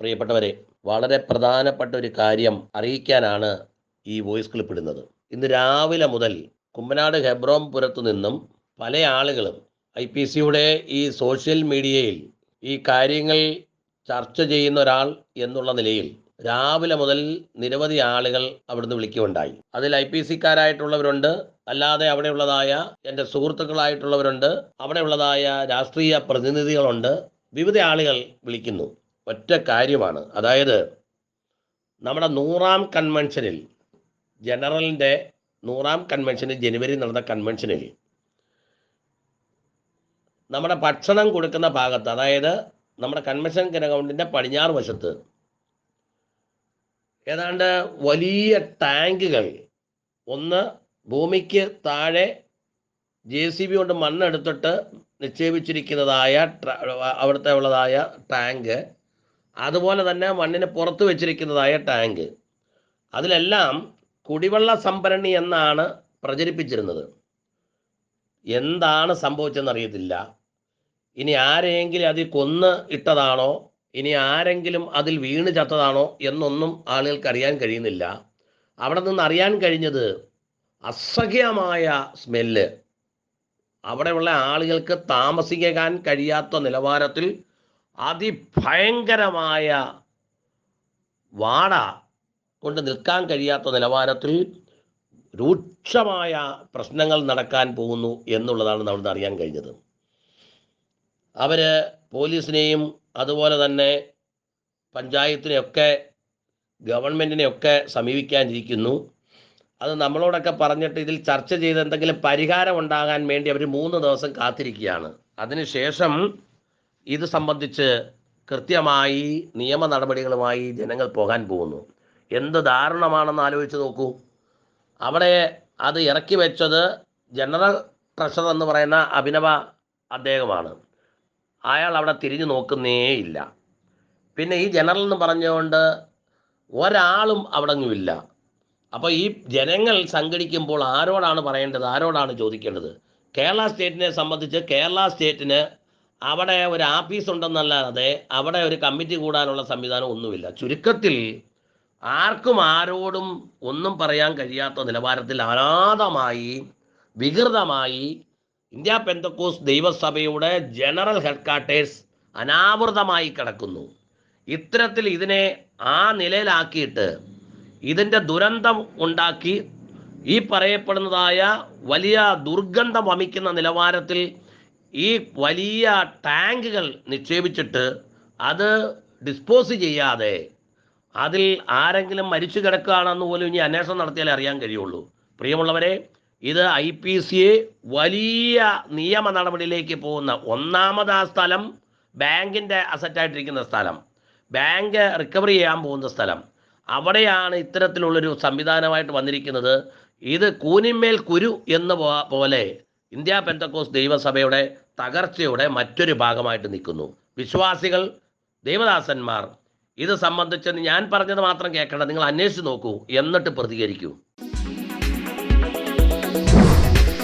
പ്രിയപ്പെട്ടവരെ വളരെ പ്രധാനപ്പെട്ട ഒരു കാര്യം അറിയിക്കാനാണ് ഈ വോയിസ് ക്ലിപ്പ് ഇടുന്നത്. ഇന്ന് രാവിലെ മുതൽ കുമ്പനാട് ഹെബ്രോം പുരത്തു നിന്നും പല ആളുകളും ഐ പി സിയുടെ ഈ സോഷ്യൽ മീഡിയയിൽ ഈ കാര്യങ്ങൾ ചർച്ച ചെയ്യുന്ന ഒരാൾ എന്നുള്ള നിലയിൽ രാവിലെ മുതൽ നിരവധി ആളുകൾ അവിടുന്ന് വിളിക്കുകയുണ്ടായി. അതിൽ ഐ പി സിക്കാരായിട്ടുള്ളവരുണ്ട്. അല്ലാതെ അവിടെയുള്ളതായ എന്റെ സുഹൃത്തുക്കളായിട്ടുള്ളവരുണ്ട്. അവിടെയുള്ളതായ രാഷ്ട്രീയ പ്രതിനിധികളുണ്ട്. വിവിധ ആളുകൾ വിളിക്കുന്നു. ഒറ്റ കാര്യമാണ്. അതായത് നമ്മുടെ നൂറാം കൺവെൻഷനിൽ ജനറലിന്റെ നൂറാം കൺവെൻഷനിൽ ജനുവരി നടന്ന കൺവെൻഷനിൽ നമ്മുടെ ഭക്ഷണം കൊടുക്കുന്ന ഭാഗത്ത് അതായത് നമ്മുടെ കൺവെൻഷൻ ഗ്രൗണ്ടിന്റെ പടിഞ്ഞാറ് വശത്ത് ഏതാണ്ട് വലിയ ടാങ്കുകൾ ഒന്ന് ഭൂമിക്ക് താഴെ ജെ സി ബി കൊണ്ട് മണ്ണെടുത്തിട്ട് നിക്ഷേപിച്ചിരിക്കുന്നതായ അവിടുത്തെ ഉള്ളതായ ടാങ്ക് അതുപോലെ തന്നെ മണ്ണിന് പുറത്ത് വെച്ചിരിക്കുന്നതായ ടാങ്ക്. അതിലെല്ലാം കുടിവെള്ള സംഭരണി എന്നാണ് പ്രചരിപ്പിച്ചിരുന്നത്. എന്താണ് സംഭവിച്ചതെന്ന് അറിയത്തില്ല ഇനി ആരെങ്കിലും അതിൽ കൊന്ന് ഇട്ടതാണോ? ഇനി ആരെങ്കിലും അതിൽ വീണ് ചത്തതാണോ? എന്നൊന്നും ആളുകൾക്ക് അറിയാൻ കഴിയുന്നില്ല. അവിടെ നിന്ന് അറിയാൻ കഴിഞ്ഞത് അസഹ്യമായ സ്മെല്ല്. അവിടെയുള്ള ആളുകൾക്ക് താമസിക്കാൻ കഴിയാത്ത നിലവാരത്തിൽ അതിഭയങ്കരമായ വാട കൊണ്ട് നിൽക്കാൻ കഴിയാത്ത നിലവാരത്തിൽ രൂക്ഷമായ പ്രശ്നങ്ങൾ നടക്കാൻ പോകുന്നു എന്നുള്ളതാണ് നമ്മൾ അറിയാൻ കഴിഞ്ഞത്. അവർ പോലീസിനെയും അതുപോലെ തന്നെ പഞ്ചായത്തിനെയൊക്കെ ഗവൺമെന്റിനെയൊക്കെ സമീപിക്കാനിരിക്കുന്നു. അത് നമ്മളോടൊക്കെ പറഞ്ഞിട്ട് ഇതിൽ ചർച്ച ചെയ്ത് എന്തെങ്കിലും പരിഹാരം ഉണ്ടാകാൻ വേണ്ടി അവർ മൂന്ന് ദിവസം കാത്തിരിക്കുകയാണ്. അതിനുശേഷം ഇത് സംബന്ധിച്ച് കൃത്യമായി നിയമ നടപടികളുമായി ജനങ്ങൾ പോകാൻ പോകുന്നു. എന്ത് ദാരുണമാണെന്ന് ആലോചിച്ച് നോക്കൂ. അവിടെ അത് ഇറക്കി വെച്ചത് ജനറൽ ട്രഷറർ എന്ന് പറയുന്ന അഭിനവ അദ്ദേഹമാണ്. അയാൾ അവിടെ തിരിഞ്ഞു നോക്കുന്നേ ഇല്ല പിന്നെ ഈ ജനറൽ എന്ന് പറഞ്ഞുകൊണ്ട് ഒരാളും അവിടെങ്ങുമില്ല. അപ്പോൾ ഈ ജനങ്ങൾ സംഘടിക്കുമ്പോൾ ആരോടാണ് പറയേണ്ടത്? ആരോടാണ് ചോദിക്കേണ്ടത്? കേരള സ്റ്റേറ്റിനെ സംബന്ധിച്ച് കേരള സ്റ്റേറ്റിന് അവിടെ ഒരു ആഫീസ് ഉണ്ടെന്നല്ലാതെ അവിടെ ഒരു കമ്മിറ്റി കൂടാനുള്ള സംവിധാനം ഒന്നുമില്ല. ചുരുക്കത്തിൽ ആർക്കും ആരോടും ഒന്നും പറയാൻ കഴിയാത്ത നിലവാരത്തിൽ അനാഥമായി വികൃതമായി ഇന്ത്യ പെന്തക്കോസ് ദൈവസഭയുടെ ജനറൽ ഹെഡ് ക്വാർട്ടേഴ്സ് അനാവൃതമായി കിടക്കുന്നു. ഇത്തരത്തിൽ ഇതിനെ ആ നിലയിലാക്കിയിട്ട് ഇതിന്റെ ദുരന്തം ഉണ്ടാക്കി ഈ പറയപ്പെടുന്നതായ വലിയ ദുർഗന്ധം വമിക്കുന്ന നിലവാരത്തിൽ ഈ വലിയ ടാങ്കുകൾ നിക്ഷേപിച്ചിട്ട് അത് ഡിസ്പോസ് ചെയ്യാതെ അതിൽ ആരെങ്കിലും മരിച്ചു കിടക്കുകയാണെന്ന് പോലും ഇനി അന്വേഷണം നടത്തിയാലേ അറിയാൻ കഴിയുള്ളൂ. പ്രിയമുള്ളവരെ ഇത് ഐ പി സിയെ വലിയ നിയമ നടപടിയിലേക്ക് പോകുന്ന ഒന്നാമത് ആ സ്ഥലം ബാങ്കിന്റെ അസറ്റായിട്ടിരിക്കുന്ന സ്ഥലം ബാങ്ക് റിക്കവറി ചെയ്യാൻ പോകുന്ന സ്ഥലം. അവിടെയാണ് ഇത്തരത്തിലുള്ളൊരു സംവിധാനമായിട്ട് വന്നിരിക്കുന്നത്. ഇത് കൂനിന്മേൽ കുരു എന്ന പോലെ ഇന്ത്യ പെന്തക്കോസ് ദൈവസഭയുടെ തകർച്ചയുടെ മറ്റൊരു ഭാഗമായിട്ട് നിൽക്കുന്നു. വിശ്വാസികൾ ദേവദാസന്മാർ ഇത് സംബന്ധിച്ച് ഞാൻ പറഞ്ഞത് മാത്രം കേൾക്കേണ്ട നിങ്ങൾ അന്വേഷിച്ച് നോക്കൂ എന്നിട്ട് പ്രതികരിക്കൂ.